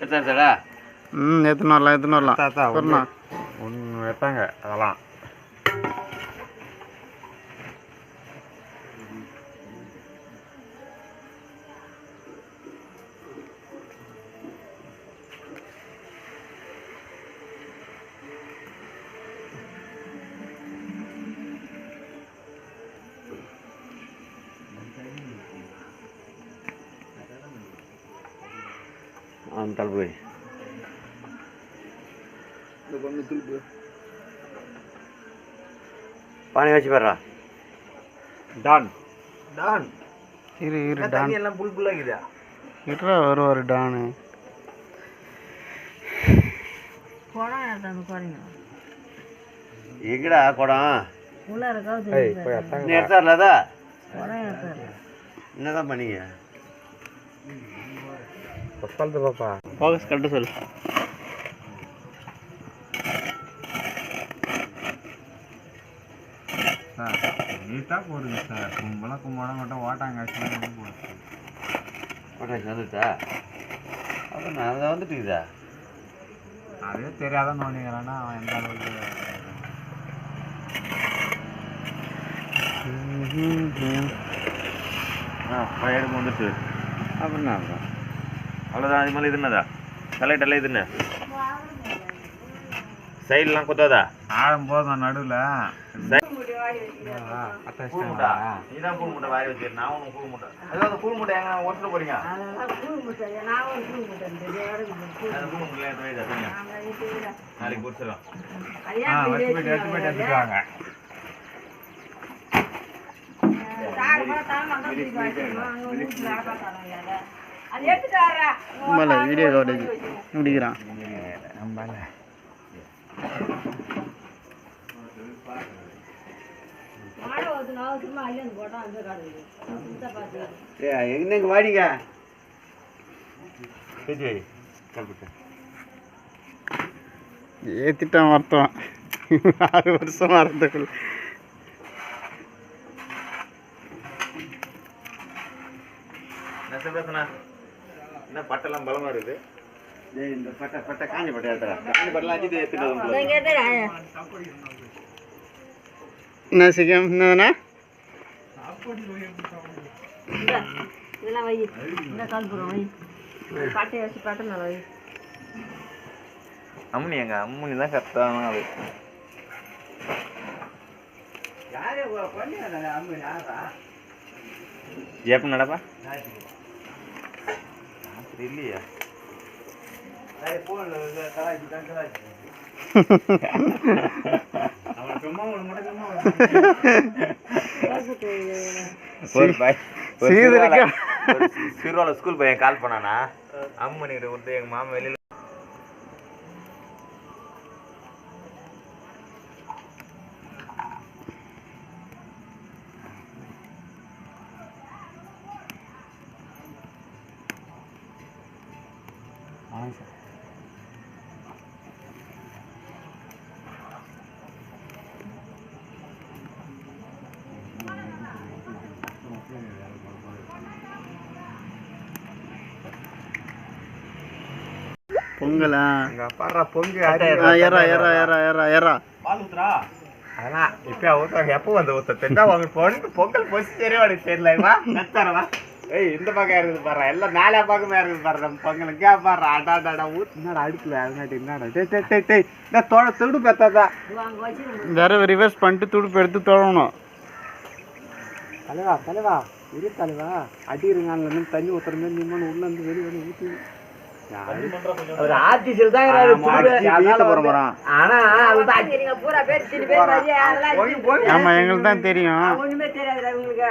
எடுத்தாச்சடா ம் எடுத்துன்னு வரலாம் எடுத்துன்னு வரலாம் ஒன்று வைப்பாங்க அதெல்லாம். அந்த தலை போய். பானி வச்சு பாடுறா டான். டான். இரு இரு டான். தண்ணி எல்லாம் புல் புல்லாக்குதா இருடா வருவார் டானு. குடம் எடுத்தாந்து பாருங்க எங்கடா குடம்? போய் அத்தாங்க நீ எடுத்தார்ல அதா குடம் என்னதான் பண்ணீங்க? சொல்லுது பாப்பா. ஃபோக்கஸ் கரெக்டாக சொல்லு. சார் நீட்டாக போடுங்க சார். கும்பலாக கும்பலாக மட்டும் ஓட்டாங்காட்சிலாம் போடுது கொட்டாச்சு வந்துட்டா அதான் அதை வந்துட்டுக்குதா அதே தெரியாத நோண்டிங்கிறானா அவன் எந்த அளவுக்கு ஆ பையனுக்கு வந்துட்டு. அப்படின்னா அப்புறம் அவ்வளோதான் அது மேலே இது என்னதா? எல்லாம் இது என்ன? சைட்லாம் குத்தாதா? ஆடும் போதும் நடுவில். கூழ் முட்டை. நீ தான் கூழ் முட்டை வாரி வச்சிரு. நான் ஒன்றும் கூழ் முட்டை. கூழ் எங்க போறீங்க இருந்தது அந்த கூழ் முட்டை வைடா தனியா நாளைக்கு குடிச்சிடும் மேலே வீடியோ கவரேஜ் முடிக்கிறான். ஏ எங்க வாடிங்க. ஏற்றிட்டான் மொத்தம் ஆறு வருஷம் வரதுக்குள்ள என்ன சொல்றதுண்ணா என்ன பட்டெல்லாம் பலமா இருக்குது? இந்த பட்டை பட்டை காஞ்சி பட்டை எடுத்துறா. காஞ்சி பட்டெல்லாம் அஜித் எடுத்துட்டு என்ன என்னதுண்ணா இதெல்லாம் வை. இந்த கால்புரம் வை. பட்டையை வச்சு பட்டை நல்லா வை. அம்மனி எங்க? அம்மனி தான் கரெக்டான அது. எப்ப நடப்பா? ராத்திரி இல்லையா ஒரு சீதரிக்கா. சிறுவால- ஸ்கூல் பையன் கால் பண்ணானா அம்மனி கிட்ட கொடுத்து எங்க மாமா வெளியில பொங்கலா? இங்கே பாடுற பொங்கு ஏறா ஏறா ஏறா ஏறா ஏறா பால் ஊத்துறா அதெல்லாம் இப்போ ஊற்றுவாங்க எப்போ வந்து ஊற்ற தெரிஞ்சா அவங்க பொண்ணு பொங்கல் பொசி தெரியவாடி தெரியலவா கத்தாரவா ஏய் இந்த பக்கம் இருக்குது பாரு. எல்லாம் நாலா பக்கமே இருக்குது பாரு. நம்ம பொங்கலுக்கு பாரு. அடாடாடா ஊத்து. என்னடா அடுக்கல அதனாடி என்னடா? டே டே டே டே இந்த தோட அங்கே வச்சு வேற ரிவர்ஸ் பண்ணிட்டு துடுப்பு எடுத்து தொடணும். தலைவா தலைவா. இரு தலைவா. அடிக்கிறங்கால இருந்து தண்ணி ஊத்துற மாதிரி நிம்மன் உள்ள இருந்து வெளியே வந்து ஊற்றி ஒரு ஆர்டிஸ்ட் தான் ஆனா அதுதான் எங்களுக்கு தான் தெரியும். ஒண்ணுமே தெரியாதுடா உங்களுக்கு.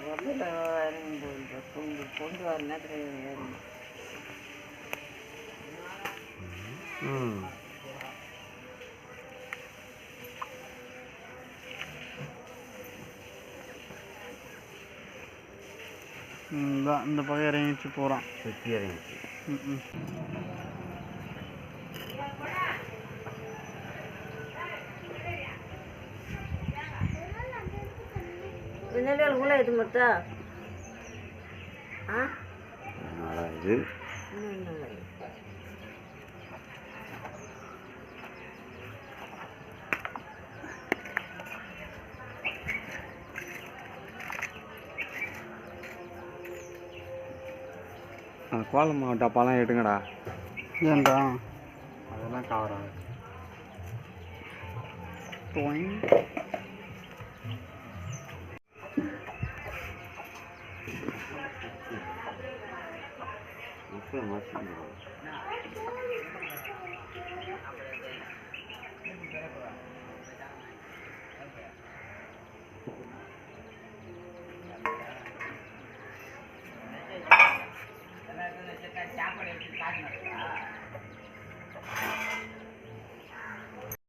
முதல்ல இறங்கும்போது பொங்கு பொங்கு வர நேரத்தில் ம் இந்த இந்த பக்கம் இறங்கிச்சு போகிறான் சுற்றி இறங்கிச்சு ம் ம் என்னடா இது இன்னும் என்னங்க இது? கோலம் டப்பாலாம் எடுங்கடா. ஏன்டா அதெல்லாம் கவர் 真的挺牛。